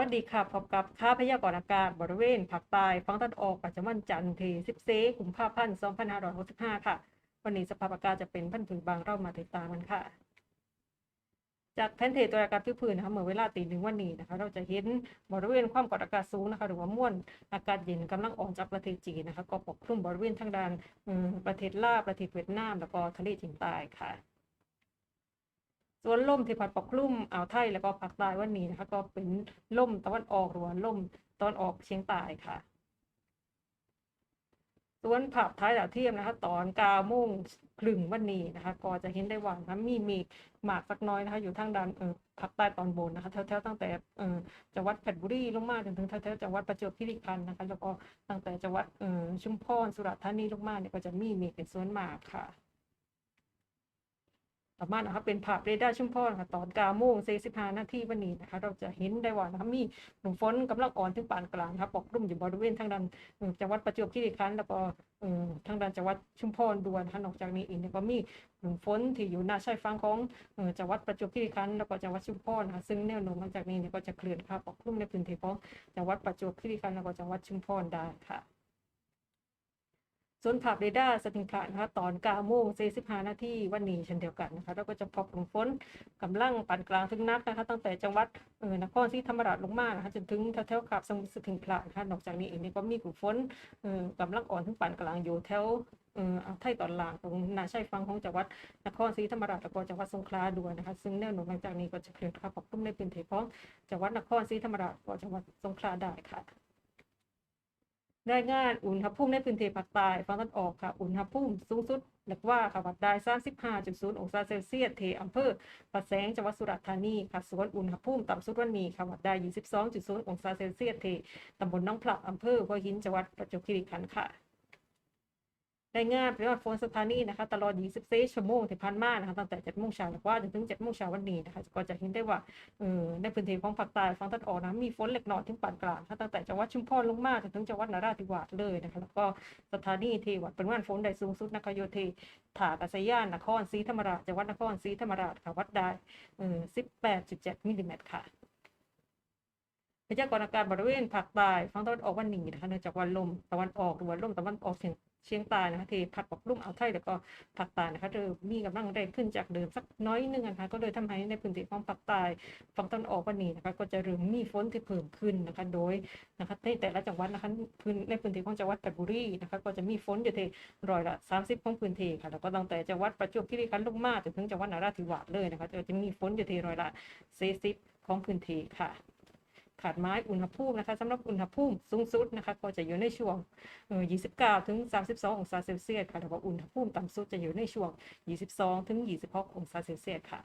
วัสดีค่ะพบกับค่าพยากรณ์อากาศบริเวณภาคใต้ฝั่งตะวันออกประจำวันจันทร์ที่14กุมภาพันธ์2565 ค่ะ วันนี้สภาพอากาศจะเป็นพันธุ์บางเรามาติดตามกันค่ะ จากแผนเทตัวอากาศพื้นนะคะเมื่อเวลาตีหนึ่งวันนี้นะคะ เราจะเห็นบริเวณความกดอากาศสูงนะคะ หรือว่ามวนอากาศเย็นกำลังอ่อนจากประเทศจีนนะคะ ก็ปกคลุมบริเวณทางด้านประเทศลาวประเทศเวียดนาม แล้วก็ทะเลจีนใต้ค่ะ ส่วนลมที่พัดปกคลุมอ่าวไทยแล้วก็ภาคใต้วันนี้นะคะ ก็เป็นลมตะวันออกหรือว่าลมตะวันออกเฉียงใต้ค่ะ ส่วนภาพท้ายดาวเทียมนะคะ ตอนกาโมงครึ่งวันนี้นะคะ ก็จะเห็นได้ว่านะมีเมฆหมากสักน้อยนะคะ อยู่ทางด้านเออภาคใต้ตอนบนนะคะแถวๆตั้งแต่เออจังหวัดเพชรบุรีลงมาจนถึงแถวๆจังหวัดประจวบคีรีขันธ์นะคะ แล้วก็ตั้งแต่จังหวัดเออชุมพรสุราษฎร์ธานีลงมาเนี่ยก็จะมีเมฆเป็นส่วนมากค่ะ ต่อมานะคะเป็นภาพเรดาร์ชุมพรค่ะตอน9โมง45นาทีวันนี้นะคะ เราจะเห็นได้ว่านะคะมีกลุ่มฝนกำลังอ่อนถึงปานกลางนะคะปกคลุมอยู่บริเวณทางด้านจังหวัดประจวบคีรีขันธ์แล้วก็ทางด้านจังหวัดชุมพรด้วยนะคะนอกจากนี้เองเนี่ยก็มีกลุ่มฝนที่อยู่หน้าชายฝั่งของจังหวัดประจวบคีรีขันธ์แล้วก็จังหวัดชุมพรนะคะซึ่งแนวโน้มหลังจากนี้เนี่ยก็จะเคลื่อนเข้าปกคลุมในพื้นที่ของจังหวัดประจวบคีรีขันธ์แล้วก็จังหวัดชุมพรได้ค่ะ ส่วนภาพเรดาร์สถิงขะนะคะตอน9โมง45นาทีวันนี้เช่นเดียวกันนะคะเราก็จะพบกลุ่มฝนกำลังปานกลางถึงนักนะคะ ตั้งแต่จังหวัดเออนครศรีธรรมราชลงมานะคะจนถึงแถวๆกับสมุทรสงครามนะคะนอกจากนี้เองเนี่ก็มีกลุ่มฝนเออกำลังอ่อนถึงปานกลางอยู่แถวเอ่ออ่าวไทยตอนล่างตรงนาชายฝั่งของจังหวัดนครศรีธรรมราชแล้วก็จังหวัดสงขลาด้วยนะคะ ซึ่งแนวโน้มหลังจากนี้ก็จะเคลื่อนเข้าปกคลุมในพื้นที่ของจังหวัดนครศรีธรรมราชและจังหวัดสงขลาได้ค่ะ รายงานอุณหภูมิในพื้นที่ภาคใต้ฝั่งตะวันออกค่ะ อุณหภูมิสูงสุดหลักว่าค่ะวัดได้35.0 องศาเซลเซียสเที่อำเภอปะแสงจังหวัดสุราษฎร์ธานีค่ะส่วนอุณหภูมิต่ำสุดวันนี้ค่ะวัดได้22.0 องศาเซลเซียสเทตำบลน้องพลับอำเภอหัวหินจังหวัดประจวบคีรีขันธ์ค่ะ รายงานปริมาณฝนสถานีนะคะ ตลอด 24 ชั่วโมงที่ผ่านมานะคะตั้งแต่7โมงเช้าหรือว่าจนถึง7โมงเช้าวันนี้นะคะก็จะเห็นได้ว่าเออในพื้นที่ของภาคใต้ฝั่งตะวันออกนะมีฝนเล็กน้อยถึงปานกลางตั้งแต่จังหวัดชุมพรลงมาจนถึงจังหวัดนราธิวาสเลยนะคะ แล้วก็สถานีที่วัดปริมาณฝนได้สูงสุดนะคะอยู่ที่ท่ากาศยานนครศรีธรรมราชจังหวัดนครศรีธรรมราชค่ะวัดได้เออ18.7มิลลิเมตรค่ะพยากรณ์อากาศบริเวณภาคใต้ฝั่งตะวันออกวันนี้นะคะเนื่องจากว่าลมตะวันออกหรือว่าลมตะวันออกเฉียง เฉียงต้นะคะเที่พัดปกลุ่มเอาไทยแล้วก็ภาคใต้นะคะเริ่มมีกำลังแรงขึ้นจากเดิมสักน้อยนึงนะคะก็เลยทำให้ในพื้นที่ของภาคใต้ฝั่งตะวันออกวันนี้นะคะก็จะเริ่มมีฝนที่เพิ่มขึ้นนะคะโดยนะคะในแต่ละจังหวัดนะคะพื้นในพื้นที่ของจังหวัดเพชรบุรีนะคะก็จะมีฝนอยู่ที่ร้อยละ 30 ของพื้นที่ค่ะแล้วก็ตั้งแต่จังหวัดประจวบคีรีขันธ์ลงมาจนถึงจังหวัดนราธิวาสเลยนะคะจะจะมีฝนอยู่ที่ร้อยละ40ของพื้นที่ค่ะ ขาดไม้อุณหภูมินะคะสำหรับอุณหภูมิสูงสุดนะคะก็จะอยู่ในช่วง 29 ถึง 32 องศาเซลเซียสค่ะแต่ว่าอุณหภูมิต่ำสุดจะอยู่ในช่วง 22 ถึง 26 องศาเซลเซียสค่ะ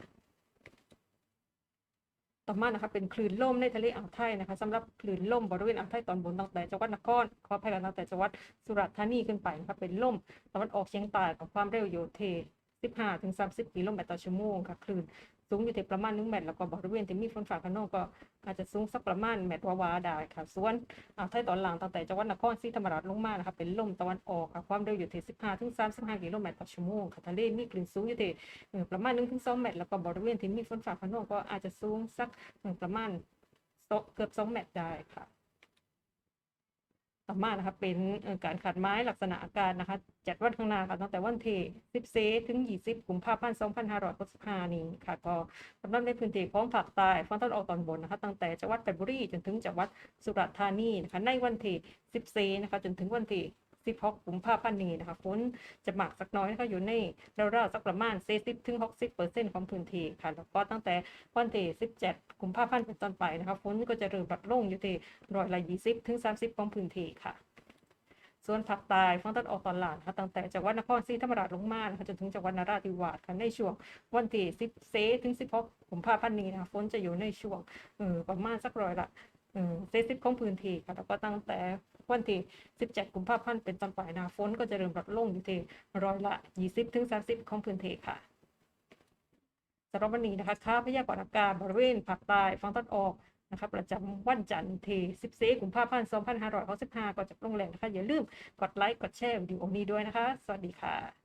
ต่อมานะคะเป็นคลื่นลมในทะเลอ่าวไทยนะคะสำหรับคลื่นลมบริเวณอ่าวไทยตอนบนตั้งแต่จังหวัดนครขอภัยแล้วตั้งแต่จังหวัดสุราษฎร์ธานีขึ้นไปนะคะเป็นลมตะวันออกเฉียงใต้กับความเร็วอยู่ที่15ถึง30 กิโลเมตรต่อชั่วโมงค่ะคลื่น สูงอยู่ที่ประมาณ1เมตรแล้วก็บริเวณที่มีฝนฟ้าขนองก็อาจจะสูงสักประมาณเมตรวาๆได้ค่ะ ส่วนอ่าวไทยตอนล่างตั้งแต่จังหวัดนครศรีธรรมราชลงมานะคะเป็นลมตะวันออกค่ะความเร็วอยู่ที่ 15ถึง35กิโลเมตรต่อชั่วโมงค่ะทะเลมีคลื่นสูงอยู่ที่ประมาณ1ถึง2เมตรแล้วก็บริเวณที่มีฝนฟ้าขนองก็อาจจะสูงสักเอ่อประมาณเกือบ2เมตรได้ค่ะ ต่อมานะคะเป็นการขาดไม้ลักษณะอาการนะคะ จัดวันข้างหน้าค่ะตั้งแต่วันที่14ถึง 20กุมภาพันธ์2565นี้ค่ะ ก็สำหรับในพื้นที่ของภาคใต้ฝั่งตะวันออกตอนบนนะคะ ตั้งแต่จังหวัดเพชรบุรีจนถึงจังหวัดสุราษฎร์ธานีนะคะในวันที่14นะคะจนถึงวันที่ 16กุมภาพันธ์นี้นะคะฝนจะมากสักน้อยนะคะอยู่ในราวๆสักประมาณ 40ถึง60เปอร์เซ็นต์ของพื้นที่ค่ะ แล้วก็ตั้งแต่วันที่17กุมภาพันธ์เป็นต้นไปนะคะฝนก็จะเริ่มลดลงอยู่ที่ร้อยละ20ถึง30 ของพื้นที่ค่ะส่วนภาคใต้ฝั่งตะวันออกตอนล่างนะคะตั้งแต่จังหวัดนครศรีธรรมราชลงมานะคะจนถึงจังหวัดนราธิวาสค่ะในช่วงวันที่10เซถึง16กุมภาพันธ์นี้นะคะฝนจะอยู่ในช่วงประมาณสักร้อยละเออเซสิบของพื้นที่ค่ะแล้วก็ตั้งแต่ วันที่ 17 กุมภาพันธ์เป็นต้นไปนะฝนก็จะเริ่มลดลงอยู่ที่ร้อยละ 20ถึง30 ของพื้นที่ค่ะสำหรับวันนี้นะคะค่าพยากรณ์อากาศบริเวณภาคใต้ฝั่งตะวันออกนะคะประจำวันจันทร์ที่14กุมภาพันธ์2565ก็จะลงแรงนะคะอย่าลืมกดไลค์กดแชร์วิดีโอนี้ด้วยนะคะ สวัสดีค่ะ